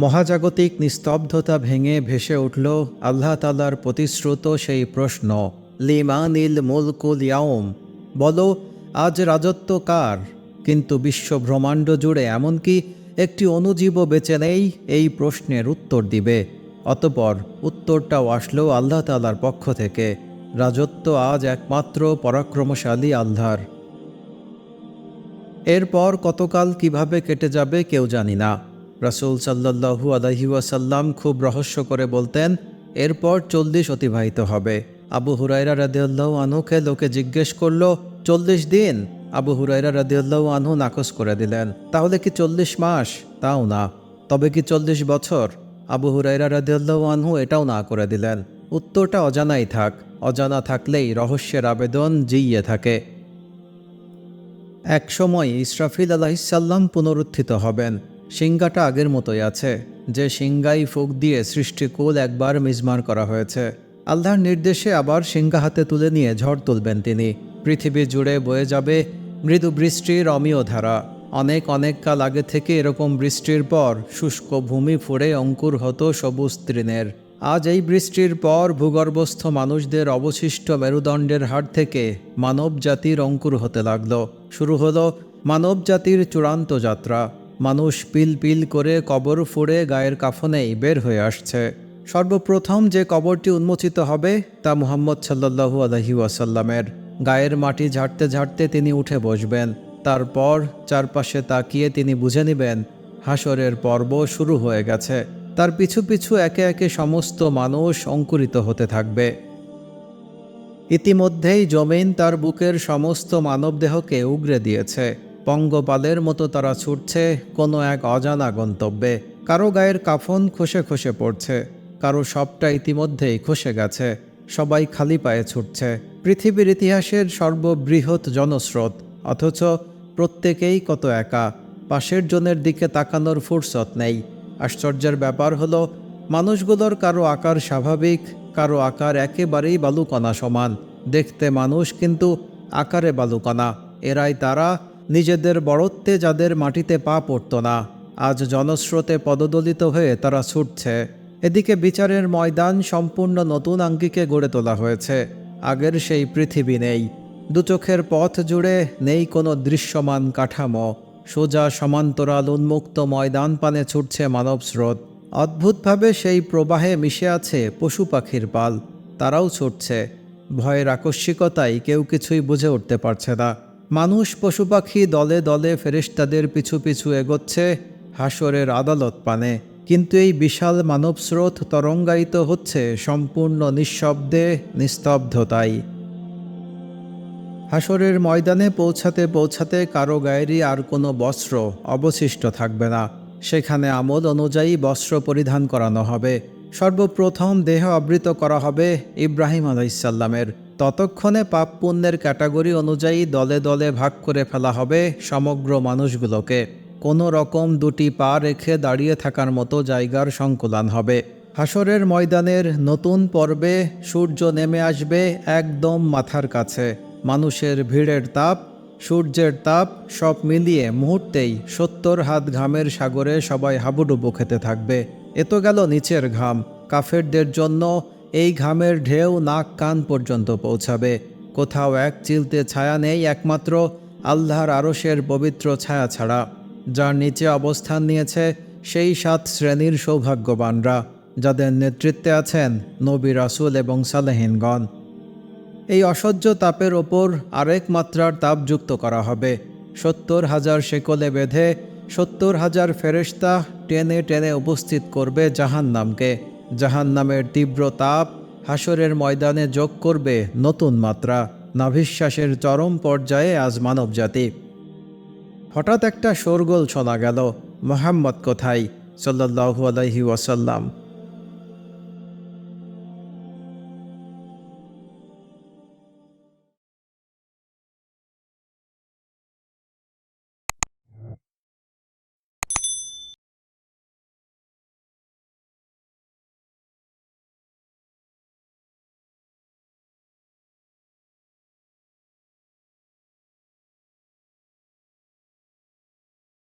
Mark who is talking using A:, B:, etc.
A: মহাজাগতিক নিস্তব্ধতা ভেঙে ভেসে উঠল আল্লাহ তালার প্রতিশ্রুত সেই প্রশ্ন, লিমানিল মুলকুল ইয়াউম বলো, আজ রাজত্ব কার? কিন্তু বিশ্ব ব্রহ্মাণ্ড জুড়ে এমনকি একটি অনুজীবও বেঁচে নেই? এই প্রশ্নের উত্তর দিবে। অতপর উত্তরটাও আসলো আল্লাহ তালার পক্ষ থেকে। রাজত্ব আজ একমাত্র পরাক্রমশালী আল্লাহর। এরপর কতকাল কীভাবে কেটে যাবে কেউ জানি না। রাসুল সাল্লাহু ওয়াসাল্লাম খুব রহস্য করে বলতেন, এরপর চল্লিশ অতিবাহিত হবে। আবু হুরাইরা রাদিউল্লাহ আনহুকে লোকে জিজ্ঞেস করল, চল্লিশ দিন? আবু হুরাইরা রাদিউল্লাহ আনহু নাকচ করে দিলেন, তাহলে কি চল্লিশ মাস? তাও না। তবে কি চল্লিশ বছর? আবু হুরাইরা রাদিউল্লাহ আনহু এটাও না করে দিলেন, উত্তরটা অজানাই থাক। অজানা থাকলেই রহস্যের আবেদন জিইয়ে থাকে। এক সময় ইসরাফিল আলাহিসাল্লাম পুনরুত্থিত হবেন। সিংগাটা আগের মতোই আছে, যে সিংগাই ফুক দিয়ে সৃষ্টিকুল একবার মিজমার করা হয়েছে। আল্লাহর নির্দেশে আবার সিংহা হাতে তুলে নিয়ে ঝড় তুলবেন তিনি। পৃথিবী জুড়ে বয়ে যাবে মৃদু বৃষ্টির অমীয় ধারা। অনেক অনেক কাল আগে থেকে এরকম বৃষ্টির পর শুষ্ক ভূমি ফুড়ে অঙ্কুর হতো সবুজ তৃণের। আজ এই বৃষ্টির পর ভূগর্ভস্থ মানুষদের অবশিষ্ট মেরুদণ্ডের হাট থেকে মানব জাতির অঙ্কুর হতে লাগল। শুরু হলো মানব জাতির চূড়ান্ত যাত্রা। মানুষ পিল পিল করে কবর ফুড়ে গায়ের কাফনেই বের হয়ে আসছে। সর্বপ্রথম যে কবরটি উন্মোচিত হবে তা মুহাম্মদ সাল্লাল্লাহু আলহি ওয়াসাল্লামের। গায়ের মাটি ঝাড়তে ঝাড়তে তিনি উঠে বসবেন। তারপর চারপাশে তাকিয়ে তিনি বুঝে নেবেন হাসরের পর্ব শুরু হয়ে গেছে। তার পিছু পিছু একে একে সমস্ত মানুষ অঙ্কুরিত হতে থাকবে। ইতিমধ্যেই জমিন তার বুকের সমস্ত মানবদেহকে উগরে দিয়েছে। পঙ্গপালের মতো তারা ছুটছে কোনো এক অজানা গন্তব্যে। কারও গায়ের কাফন খসে খসে পড়ছে, কারও সবটা ইতিমধ্যেই খসে গেছে, সবাই খালি পায়ে ছুটছে। পৃথিবীর ইতিহাসের সর্ববৃহৎ জনস্রোত, অথচ প্রত্যেকেই কত একা, পাশের জনের দিকে তাকানোর ফুরসত নেই। আশ্চর্যের ব্যাপার হলো, মানুষগুলোর কারও আকার স্বাভাবিক, কারও আকার একেবারেই বালুকণা সমান। দেখতে মানুষ কিন্তু আকারে বালুকণা এরাই তারা নিজেদের বড়ত্বে যাদের মাটিতে পা পড়ত না, আজ জনস্রোতে পদদলিত হয়ে তারা ছুটছে। এদিকে বিচারের ময়দান সম্পূর্ণ নতুন আঙ্গিকে গড়ে তোলা হয়েছে। আগের সেই পৃথিবী নেই। দুচোখের পথ জুড়ে নেই কোনো দৃশ্যমান কাঠামো। সোজা সমান্তরাল উন্মুক্ত ময়দান পানে ছুটছে মানব স্রোত অদ্ভুতভাবে সেই প্রবাহে মিশে আছে পশু পাখির পাল। তারাও ছুটছে। ভয়ের আকস্মিকতায় কেউ কিছুই বুঝে উঠতে পারছে না। মানুষ পশু পাখি দলে দলে ফেরেশতাদের পিছু পিছু এগোচ্ছে হাসরের আদালত পানে। কিন্তু এই বিশাল মানব স্রোত তরঙ্গায়িত হচ্ছে সম্পূর্ণ নিঃশব্দে, নিস্তব্ধতায়। হাসরের ময়দানে পৌঁছাতে পৌঁছাতে কারও গায়েরই আর কোনো বস্ত্র অবশিষ্ট থাকবে না। সেখানে আমল অনুযায়ী বস্ত্র পরিধান করানো হবে। সর্বপ্রথম দেহ আবৃত করা হবে ইব্রাহিম আলাইসাল্লামের ততক্ষণে পাপ পুণ্যের ক্যাটাগরি অনুযায়ী দলে দলে ভাগ করে ফেলা হবে সমগ্র মানুষগুলোকে। কোনো রকম দুটি পা রেখে দাঁড়িয়ে থাকার মতো জায়গার সংকুলান হবে। হাসরের ময়দানের নতুন পর্বে সূর্য নেমে আসবে একদম মাথার কাছে। মানুষের ভিড়ের তাপ, সূর্যের তাপ সব মিলিয়ে মুহূর্তেই সত্তর হাত ঘামের সাগরে সবাই হাবুডুবু খেতে থাকবে। এ তো গেল নিচের ঘাম। কাফেরদের জন্য এই ঘামের ঢেউ নাক কান পর্যন্ত পৌঁছাবে। কোথাও এক চিলতে ছায়া নেই একমাত্র আল্লাহর আরশের পবিত্র ছায়া ছাড়া। যার নিচে অবস্থান নিয়েছে সেই সাত শ্রেণির সৌভাগ্যবানরা, যাদের নেতৃত্বে আছেন নবী রাসুল এবং সালেহিনগণ। এই অসহ্য তাপের ওপর আরেক মাত্রার তাপ যুক্ত করা হবে। সত্তর হাজার শেকলে বেঁধে সত্তর হাজার ফেরেশতা টেনে টেনে উপস্থিত করবে জাহান নামকে জাহান নামের তীব্র তাপ হাসরের ময়দানে যোগ করবে নতুন মাত্রা। নাভিশ্বাসের চরম পর্যায়ে আজ মানবজাতি। হঠাৎ একটা শোরগোল শোনা গেল। মোহাম্মদ কোথায়? সাল্লাহু আলহি ওয়াসাল্লাম।